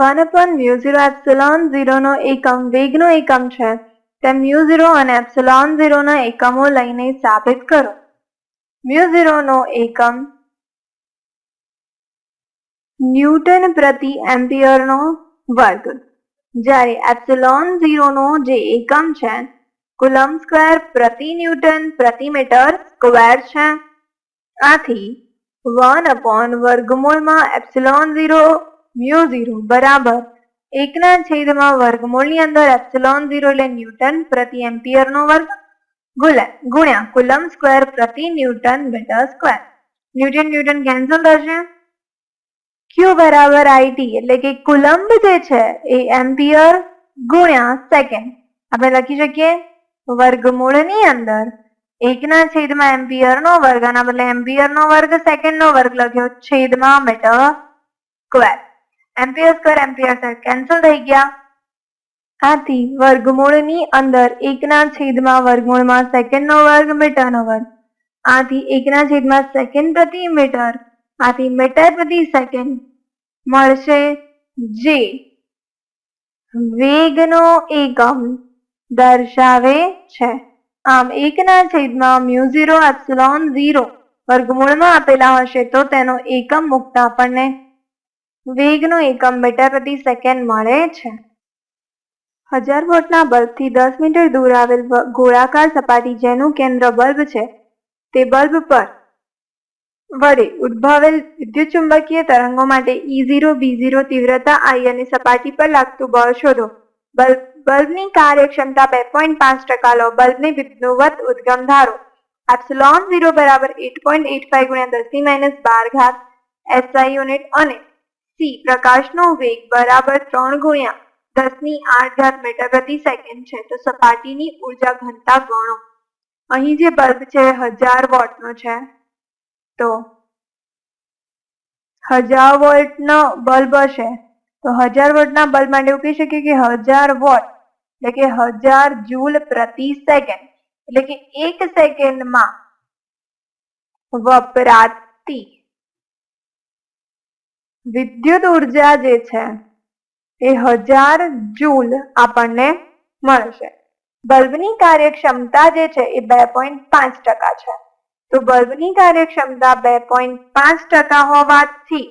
One upon mu zero epsilon ઝીરોનો એકમ, વેગનો એકમ છે. તેમ મ્યુ ઝીરો અને એપ્સિલોન ઝીરોના એકમો લઈને સાબિત કરો. મ્યુ ઝીરોનો એકમ ન્યૂટન પ્રતિ એમ્પિયરનો વર્ગ. જ્યારે એપ્સિલોન ઝીરોનો જે એકમ છે કુલમ સ્ક્વેર પ્રતિ ન્યૂટન પ્રતિ મીટર સ્ક્વેર છે. આથી વન અપોન વર્ગમૂળમાં એપ્સિલોન ઝીરો મ્યુ ઝીરો બરાબર. એકના છેદમાં વર્ગમૂળની અંદર એપ્સિલોન ઝીરો એટલે ન્યૂટન પ્રતિ એમ્પિયરનો વર્ગ ગુણ્યા કુલમ સ્ક્વેર પ્રતિ newton metre square. Newton newton cancel થશે ક્યુ બરાબર આઈટી એટલે કે કુલંબ જે છે એ એમ્પિયર ગુણ્યા સેકન્ડ. આપણે લખી શકીએ, વર્ગમૂળની અંદર એકના છેદમાં એમ્પિયરનો વર્ગ આના બદલે એમ્પિયરનો વર્ગ, સેકન્ડનો વર્ગ લખ્યો, છેદમાં metre square. Ampere square ampere square cancel થઈ ગયા. આથી વર્ગમૂળની અંદર એકના છેદમાં વર્ગમૂળમાં સેકન્ડનો વર્ગ મીટરનો વર્ગ. આથી એકના છેદમાં સેકન્ડ પ્રતિ મીટર આથી મીટર પ્રતિ સેકન્ડ મળશે જે વેગનો એકમ દર્શાવે છે. આમ એકના છેદમાં મ્યુ ઝીરો એપ્સિલોન ઝીરો વર્ગમૂળમાં આપેલા હશે તો તેનો એકમ મુકતા આપણને વેગનો એકમ મીટર પ્રતિ સેકન્ડ મળે છે. હજાર વોટના બલ્બથી દસ મીટર દૂર આવેલ ગોળાકાર સપાટી જેનું કેન્દ્ર બલ્બ છે, તે બલ્બ પર વડે ઉદ્ભવેલ વિદ્યુત ચુંબકીય તરંગો માટે ઈ ઝીરો બી ઝીરો તીવ્રતા આઈ અને સપાટી પર લાગતું બળ શોધો. બલ્બ બલ્બની કાર્યક્ષમતા બે પોઈન્ટ પાંચ ટકા લો. બલ્બની વિદ્યુત ઉદ્ગમ ધારો. એપ્સિલોન ઝીરો બરાબર એટ પોઈન્ટ એટ ફાઈવ ગુણ્યા દસની માઇનસ બાર ઘાત એસઆઈ યુનિટ અને સી, પ્રકાશનો વેગ બરાબર ત્રણ ગુણ્યા દસની આઠ ઘાત મીટર પ્રતિ સેકન્ડ છે. તો સપાટીની ઊર્જા ઘનતા ગણો. અહીં જે બલ્બ છે હજાર વોટનો છે. તો હજાર વોલ્ટનો બલ્બ હશે. તો હજાર વોટના બલ્બ માટે એવું કહી શકીએ કે હજાર વોટ એટલે કે હજાર જૂલ પ્રતિ સેકન્ડ. એટલે કે એક સેકન્ડમાં વપરાતી વિદ્યુત ઊર્જા જે છે, એ હજાર જૂલ આપણને મળશે. બલ્બની કાર્યક્ષમતા જે છે, એ બે પોઈન્ટ પાંચ ટકા છે. તો બલ્બની કાર્યક્ષમતા બે પોઈન્ટ પાંચ ટકા હોવાથી,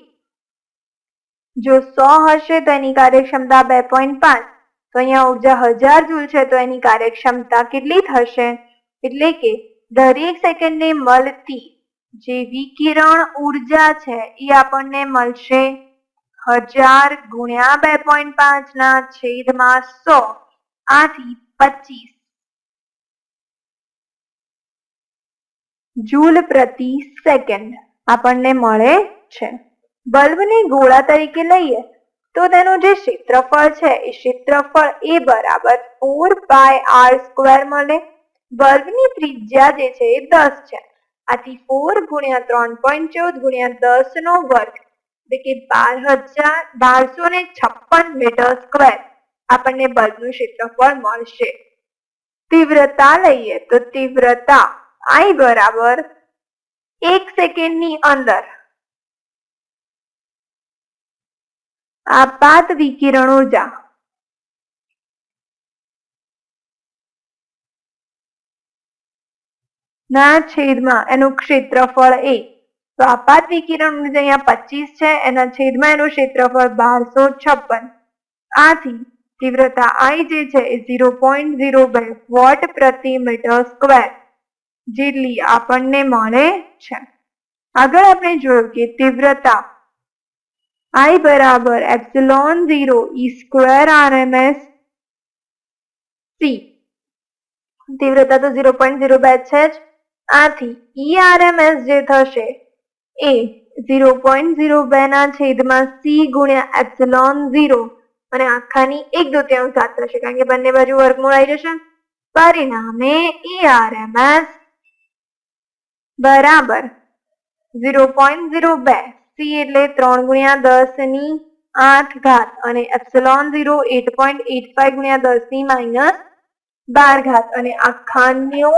જો સો હશે તો એની કાર્યક્ષમતા બે પોઈન્ટ પાંચ. તો અહીંયા ઊર્જા હજાર જૂલ છે, તો એની કાર્યક્ષમતા કેટલી થશે? એટલે કે દરેક સેકન્ડે મળતી જે વિકિરણ ઊર્જા છે, એ આપણને મળશે હજાર ગુણ્યા બે પોઈન્ટ પાંચ ના છેદમાં સો, આથી પચીસ. જૂલ પ્રતિ સેકન્ડ આપણને મળે છે. બલ્બને ગોળા તરીકે લઈએ, તો તેનું જે ક્ષેત્રફળ છે, એ ક્ષેત્રફળ એ બરાબર ફોર પાય આર સ્ક્વેર મળે. બલ્બની ત્રિજ્યા જે છે, એ દસ છે. આથી ફોર ગુણ્યા ત્રણ પોઈન્ટ ચૌદ ગુણ્યા દસ નો વર્ગ એટલે કે બાર હજાર બારસો ને છપ્પન મીટર સ્ક્વેર આપણને બલ્બનું ક્ષેત્રફળ મળશે. તીવ્રતા લઈએ તો તીવ્રતા આઈ બરાબર એક સેકન્ડની અંદર. આપાત વિકિરણ ઊર્જા ના છેદમાં એનું ક્ષેત્રફળ એ. તો આપાત વિકિરણ જે અહીંયા પચીસ છે, એના છેદમાં એનું ક્ષેત્રફળ બારસો છપ્પન. આથી તીવ્રતા આઈ જે છે એ ઝીરો પોઈન્ટ ઝીરો બે વોટ પ્રતિ મીટર સ્ક્વેર જેટલી આપણને મળે છે. આગળ આપણે જોયું કે તીવ્રતા આઈ બરાબર epsilon zero E square RMS C. તીવ્રતા તો ઝીરો પોઈન્ટ ઝીરો બે છે જ. આથી ઈ આરએમએસ જે થશે એ ઝીરો પોઈન્ટ ઝીરો બે ના છેદમાં સી ગુણ્યા એપ્સલોન ઝીરો અને આખાની એક દુત્યાંશ ઘાત થશે. કારણ કે બંને બાજુ વર્ગમૂળ આવી જશે. પરિણામે ઈ આરએમએસ બરાબર ઝીરો પોઈન્ટ ઝીરો બે સી એટલે ત્રણ ગુણ્યા દસની આઠ ઘાત અને epsilon zero eight point eight five ગુણ્યા દસની માઇનસ બાર ઘાત અને આખાનો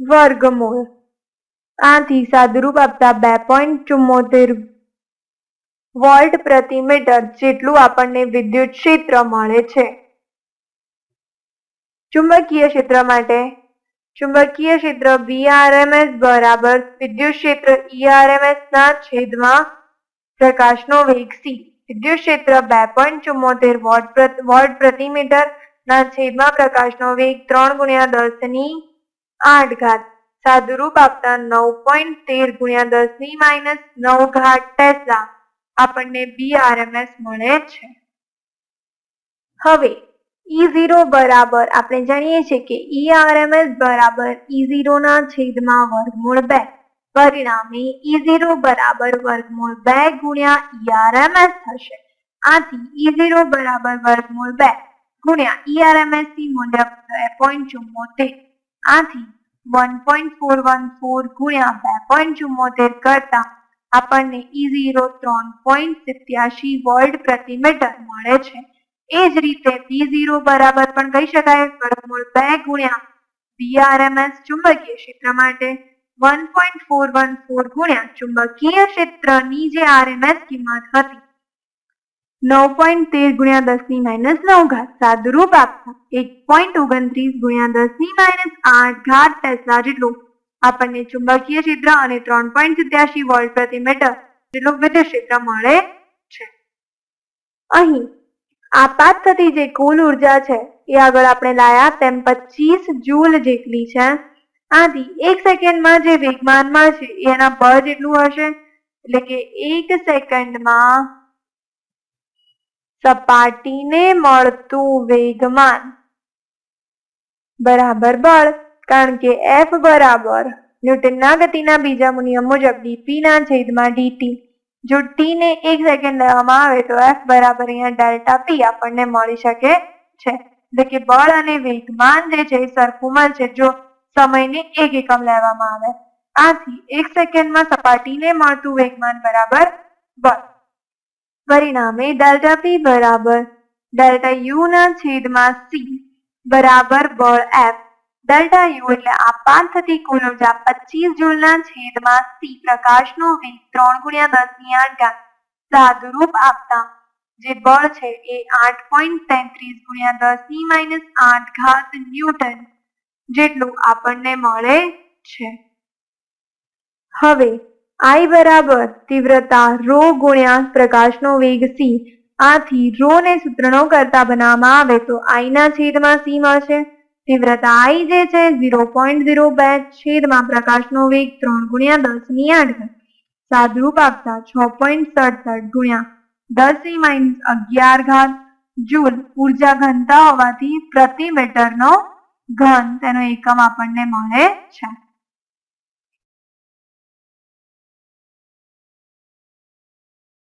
વર્ગમૂળ આથી સાદુરૂપ આપતા બે પોઈન્ટ ચુમ્મોતેર વોલ્ટ પ્રતિ મીટર જેટલું આપણને વિદ્યુત ક્ષેત્ર મળે છે. ચુંબકીય ક્ષેત્ર માટે ચુંબકીય ક્ષેત્ર વીઆરએમએસ બરાબર વિદ્યુત ક્ષેત્ર ઈઆરએમએસ ના છેદમાં પ્રકાશનો વેગ સી વિદ્યુત ક્ષેત્ર બે પોઈન્ટ ચુમ્મોતેર વોટ વોટ પ્રતિ મીટર ના છેદમાં પ્રકાશનો વેગ ત્રણ ગુણ્યા દસની આઠ ઘાત. સાદુરૂપ આપતા નવ પોઈન્ટ તેર ગુણ્યા દસની માઇનસ નવ ઘાત ટેસ્લા. આપણને BRMS મળે છે. હવે E0 બરાબર આપણે જાણીએ છીએ કે ERMS બરાબર E0 ના છેદમાં વર્ગમૂળ બે. પરિણામે E0 બરાબર વર્ગમૂળ બે ગુણ્યા ERMS થશે. આથી E0 બરાબર વર્ગમૂળ બે ગુણ્યા ERMS ની મૂલ્ય બે પોઈન્ટ ચુમ્મોતેર આથી one point four one four ગુણ્યા બે પોઈન્ટ ચુમ્મોતેર કરતા આપણને E0 ત્રણ પોઈન્ટ સિત્યાસી વોલ્ટ પ્રતિ મીટર મળે છે. એ જ રીતે બી ઝીરો બરાબર પણ કહી શકાય વર્ગમૂળ બે ગુણ્યા VRMS ચુંબકીય ક્ષેત્ર માટે. One point four one four ગુણ્યા ચુંબકીય ક્ષેત્રની જે આરએમએસ કિંમત હતી નવ પોઈન્ટ તેર ગુણ્યા દસની માઇનસ નવ ઘાત સાદુરૂપ આપતા એક પોઈન્ટ ઓગણત્રીસ ગુણ્યા દસની માઇનસ આઠ ઘાત ટેસ્લા જેટલું આપણને ચુંબકીય ક્ષેત્ર અને ત્રણ પોઈન્ટ સિત્યાસી વોલ્ટ પ્રતિ મીટર જેટલું વિદ્યુત ક્ષેત્ર મળે છે. અહીં આપાત થતી જે કુલ ઊર્જા છે એ આગળ આપણે લાયા તેમ પચીસ જૂલ જેટલી છે. આથી એક સેકન્ડમાં જે વેગમાન મળશે એના બળ જેટલું હશે. એટલે કે એક સેકન્ડમાં સપાટીને મળતું વેગમાન. બરાબર બળ, કારણ કે એફ બરાબર ન્યૂટનના ગતિના બીજા નિયમ મુજબ ડીપીના છેદમાં ડીટી જો ને એક સેકન્ડ લેવામાં આવે તો એફ બરાબર અહીંયા ડેલ્ટા પી આપણને મળી શકે છે. એટલે કે બળ અને વેગમાન જે છે એ સરખું મળશે જો સમયને એક એકમ લેવામાં આવે. આથી એક સેકન્ડમાં સપાટીને મળતું વેગમાન બરાબર બળ. પરિણામે ડેલ્ટા પી બરાબર, ડેલ્ટા યુ ના છેદમાં સી બરાબર બળ એફ ડેલ્ટા યુ એટલે આપાત થતી કુલ ઊર્જા પચીસ જૂલના છેદમાં સી પ્રકાશનો વેગ ત્રણ ગુણ્યા દસની આઠ સાદુરૂપ આપતા, જે બળ છે એ આઠ પોઈન્ટ તેત્રીસ ગુણ્યા દસની માઇનસ આઠ ઘાત ન્યૂટન જેટલું આપણને મળે છે. હવે I બરાબર તીવ્રતા રો ગુણ્યા પ્રકાશનો વેગ સી. આથી રો ને સૂત્રનો કરતા બનાવવામાં આવે તો આઈ ના છેદમાં સી મળશે. તીવ્રતા આઈ જે છે ઝીરો પોઈન્ટ ઝીરો બે છેદમાં પ્રકાશનો વેગ ત્રણ ગુણ્યા દસની આઠ સાદરૂપ આપતા છ પોઈન્ટ સડસઠ ગુણ્યા દસની માઇનસ અગિયાર ઘાત. જૂલ ઊર્જા ઘનતા હોવાથી પ્રતિ મીટરનો ઘન તેનો એકમ આપણને મળે છે.